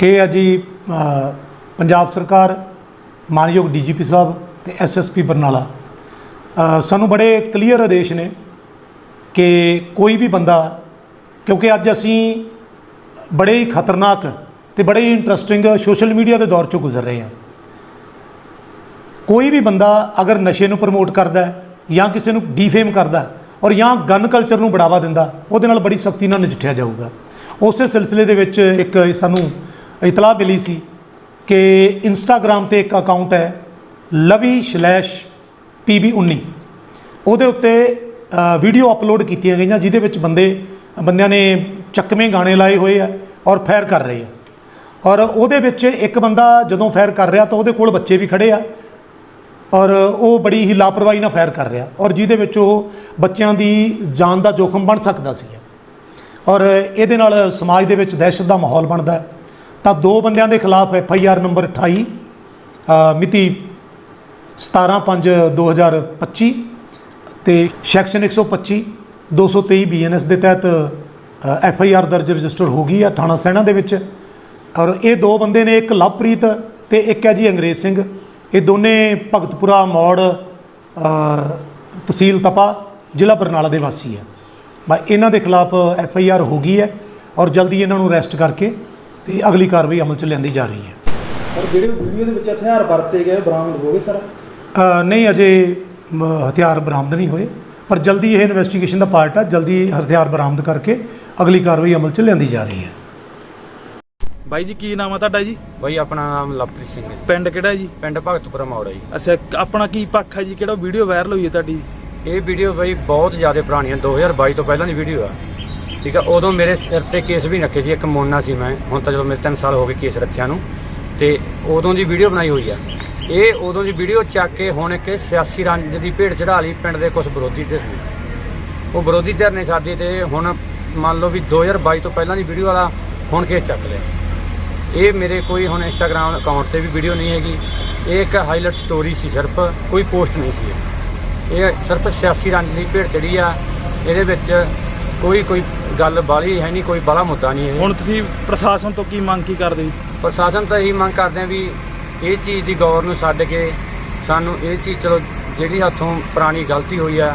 ਇਹ ਹੈ ਜੀ ਪੰਜਾਬ ਸਰਕਾਰ, ਮਾਨਯੋਗ ਡੀਜੀਪੀ ਸਾਹਿਬ ਤੇ ਐਸਐਸਪੀ ਬਰਨਾਲਾ। ਸਾਨੂੰ ਬੜੇ ਕਲੀਅਰ ਆਦੇਸ਼ ਨੇ ਕਿ ਕੋਈ ਵੀ ਬੰਦਾ, ਕਿਉਂਕਿ ਅੱਜ ਅਸੀਂ ਬੜੇ ਹੀ ਖਤਰਨਾਕ ਤੇ ਬੜੇ ਹੀ ਇੰਟਰਸਟਿੰਗ ਸੋਸ਼ਲ ਮੀਡੀਆ ਦੇ ਦੌਰ ਚੋਂ ਗੁਜ਼ਰ ਰਹੇ ਹਾਂ। ਕੋਈ ਵੀ ਬੰਦਾ ਅਗਰ ਨਸ਼ੇ ਨੂੰ ਪ੍ਰਮੋਟ ਕਰਦਾ ਹੈ ਜਾਂ ਕਿਸੇ ਨੂੰ ਡੀਫੇਮ ਕਰਦਾ ਔਰ ਜਾਂ ਗਨ ਕਲਚਰ ਨੂੰ ਬੜਾਵਾ ਦਿੰਦਾ, ਉਹਦੇ ਨਾਲ ਬੜੀ ਸਖਤੀ ਨਾਲ ਨਜਿੱਠਿਆ ਜਾਊਗਾ। ਉਸੇ ਸਿਲਸਿਲੇ ਦੇ ਵਿੱਚ ਇੱਕ ਸਾਨੂੰ ਇਤਲਾਹ ਮਿਲੀ ਸੀ ਕਿ ਇੰਸਟਾਗ੍ਰam ਤੇ ਇੱਕ ਅਕਾਊਂਟ ਹੈ ਲਵੀ ਸਲੈਸ਼ pb19 ਉਹਦੇ ਉੱਤੇ ਵੀਡੀਓ ਅਪਲੋਡ ਕੀਤੀਆਂ ਗਈਆਂ, ਜਿਹਦੇ ਵਿੱਚ ਬੰਦੇ, ਬੰਦਿਆਂ ਨੇ ਚੱਕਵੇਂ ਗਾਣੇ ਲਾਏ ਹੋਏ ਆ ਔਰ ਫਾਇਰ ਕਰ ਰਹੇ ਆ। ਔਰ ਉਹਦੇ ਵਿੱਚ ਇੱਕ ਬੰਦਾ ਜਦੋਂ ਫਾਇਰ ਕਰ ਰਿਹਾ ਤਾਂ ਉਹਦੇ ਕੋਲ ਬੱਚੇ ਵੀ ਖੜੇ ਆ ਔਰ ਉਹ ਬੜੀ ਹੀ ਲਾਪਰਵਾਹੀ ਨਾਲ ਫਾਇਰ ਕਰ ਰਿਹਾ ਔਰ ਜਿਹਦੇ ਵਿੱਚ ਉਹ ਬੱਚਿਆਂ ਦੀ ਜਾਨ ਦਾ ਜੋਖਮ ਬਣ ਸਕਦਾ ਸੀ ਔਰ ਇਹਦੇ ਨਾਲ ਸਮਾਜ ਦੇ ਵਿੱਚ ਦਹਿਸ਼ਤ ਦਾ ਮਾਹੌਲ ਬਣਦਾ ਹੈ। ਤਾਂ ਦੋ ਬੰਦਿਆਂ ਦੇ ਖਿਲਾਫ ਐਫ ਆਈ ਆਰ ਨੰਬਰ 28 ਅ, ਮਿਤੀ 17/5/2025 ਤੇ ਸੈਕਸ਼ਨ 125 223 ਬੀਐਨਐਸ ਦੇ ਤਹਿਤ ਐਫ ਆਈ ਆਰ ਦਰਜ ਰਜਿਸਟਰ ਹੋ ਗਈ ਆ ਥਾਣਾ ਸੈਣਾ ਦੇ ਵਿੱਚ। ਔਰ ਇਹ ਦੋ ਬੰਦੇ ਨੇ ਇੱਕ ਲਵਪ੍ਰੀਤ ਤੇ ਇੱਕ ਹੈ ਜੀ ਅੰਗਰੇਜ਼ ਸਿੰਘ। ਇਹ ਦੋਨੇ ਭਗਤਪੁਰਾ ਮੋੜ ਤਹਿਸੀਲ ਤਪਾ ਜ਼ਿਲ੍ਹਾ ਬਰਨਾਲਾ ਦੇ ਵਾਸੀ ਹੈ ਬਾ ਇਹਨਾਂ ਦੇ ਖਿਲਾਫ ਐਫ ਆਈ ਆਰ ਹੋ ਗਈ ਹੈ ਔਰ ਜਲਦੀ ਇਹਨਾਂ ਨੂੰ ਅਰੈਸਟ ਕਰਕੇ ਤੇ ਅਗਲੀ ਕਾਰਵਾਈ ਅਮਲ ਚ ਲਿਆਂਦੀ ਜਾ ਰਹੀ ਹੈ। ਪਰ ਜਿਹੜੇ ਵੀਡੀਓ ਦੇ ਵਿੱਚ ਹਥਿਆਰ ਵਰਤੇ ਗਏ ਬਰਾਮਦ ਹੋ ਗਏ ਸਰ? ਅ, ਨਹੀਂ ਅਜੇ ਮ, ਹਥਿਆਰ ਬਰਾਮਦ ਨਹੀਂ ਹੋਏ। ਪਰ ਜਲਦੀ ਇਹ ਇਨਵੈਸਟੀਗੇਸ਼ਨ ਦਾ ਪਾਰਟ ਹੈ ਜਲਦੀ ਹਥਿਆਰ ਬਰਾਮਦ ਕਰਕੇ ਅਗਲੀ ਕਾਰਵਾਈ ਅਮਲ ਚ ਲਿਆਂਦੀ ਜਾ ਰਹੀ ਹੈ। ਬਾਈ ਜੀ ਕੀ ਨਾਮ ਆ ਤੁਹਾਡਾ ਜੀ? ਬਈ ਆਪਣਾ ਨਾਮ ਲਵਪ੍ਰੀਤ ਸਿੰਘ ਹੈ ਜੀ। ਪਿੰਡ ਕਿਹੜਾ ਜੀ? ਪਿੰਡ ਭਗਤਪੁਰਾ ਮੌੜ ਜੀ। ਅੱਛਾ ਆਪਣਾ ਕੀ ਪੱਖ ਹੈ ਜੀ? ਕਿਹੜਾ ਵੀਡੀਓ ਵਾਇਰਲ ਹੋਈ ਹੈ ਤੁਹਾਡੀ? ਇਹ ਵੀਡੀਓ ਬਈ ਬਹੁਤ ਜ਼ਿਆਦਾ ਪੁਰਾਣੀ ਹੈ 2022 ਤੋਂ ਪਹਿਲਾਂ ਦੀ ਵੀਡੀਓ ਆ। ਠੀਕ ਆ, ਉਦੋਂ ਮੇਰੇ ਸਿਰ ਤੇ ਕੇਸ ਵੀ ਰੱਖੇ ਸੀ, ਇੱਕ ਮੋਨਾ ਸੀ ਮੈਂ। ਹੁਣ ਤਾਂ ਜਦੋਂ ਮੇਰੇ 3 ਸਾਲ ਹੋ ਗਏ ਕੇਸ ਰੱਖਿਆ ਨੂੰ। ਤੇ ਉਦੋਂ ਦੀ ਵੀਡੀਓ ਬਣਾਈ ਹੋਈ ਆ। ਇਹ ਉਦੋਂ ਦੀ ਵੀਡੀਓ ਚੱਕ ਕੇ ਹੁਣ ਇੱਕ ਸਿਆਸੀ ਰੰਜ ਦੀ ਭੇਡ ਚੜਾ ਲਈ ਪਿੰਡ ਦੇ ਕੁਝ ਵਿਰੋਧੀ ਧਿਰ ਸੀ ਉਹ ਵਿਰੋਧੀ ਧਿਰ ਨੇ ਸਾਡੀ ਤੇ ਹੁਣ ਮੰਨ ਲਓ ਵੀ 2022 ਤੋਂ ਪਹਿਲਾਂ ਦੀ ਵੀਡੀਓ ਵਾਲਾ ਹੁਣ ਕੇਸ ਚੱਕ ਲਿਆ। ਇਹ ਮੇਰੇ ਕੋਈ ਹੁਣ ਇੰਸਟਾਗ੍ਰam ਅਕਾਊਂਟ ਤੇ ਵੀ ਵੀਡੀਓ ਨਹੀਂ ਹੈਗੀ। ਇਹ ਇੱਕ ਹਾਈਲਾਈਟ ਸਟੋਰੀ ਸੀ ਸਿਰਫ, ਕੋਈ ਪੋਸਟ ਨਹੀਂ ਸੀ। ਇਹ। ਇਹ ਸਿਰਫ ਸਿਆਸੀ ਰੰਜ ਦੀ ਭੇਡ ਚੜੀ ਆ। ਇਹਦੇ ਵਿੱਚ ਕੋਈ ਕੋਈ ਗੱਲ ਬਾਲੀ ਹੈ ਨਹੀਂ ਕੋਈ ਬਾਲਾ ਮੁੱਦਾ ਨਹੀਂ ਇਹ। ਹੁਣ ਤੁਸੀਂ ਪ੍ਰਸ਼ਾਸਨ ਤੋਂ ਕੀ ਮੰਗ ਕੀ ਕਰਦੇ ਜੀ ਪ੍ਰਸ਼ਾਸਨ ਤਾਂ ਇਹੀ ਮੰਗ ਕਰਦੇ ਆ ਵੀ ਇਹ ਚੀਜ਼ ਦੀ ਗੌਰ ਨੂੰ ਛੱਡ ਕੇ ਸਾਨੂੰ ਇਹ ਚੀਜ਼ ਚਲੋ ਜਿਹੜੀ ਹੱਥੋਂ ਪੁਰਾਣੀ ਗਲਤੀ ਹੋਈ ਆ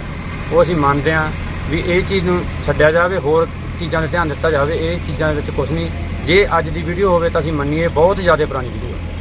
ਉਹ ਅਸੀਂ ਮੰਨਦੇ ਆ ਵੀ ਇਹ ਚੀਜ਼ ਨੂੰ ਛੱਡਿਆ ਜਾਵੇ ਹੋਰ ਚੀਜ਼ਾਂ 'ਤੇ ਧਿਆਨ ਦਿੱਤਾ ਜਾਵੇ ਇਹ ਚੀਜ਼ਾਂ ਦੇ ਵਿੱਚ ਕੁਝ ਨਹੀਂ। ਜੇ ਅੱਜ ਦੀ ਵੀਡੀਓ ਹੋਵੇ ਤਾਂ ਅਸੀਂ ਮੰਨੀਏ ਬਹੁਤ ਜ਼ਿਆਦਾ ਪੁਰਾਣੀ ਵੀਡੀਓ ਹੈ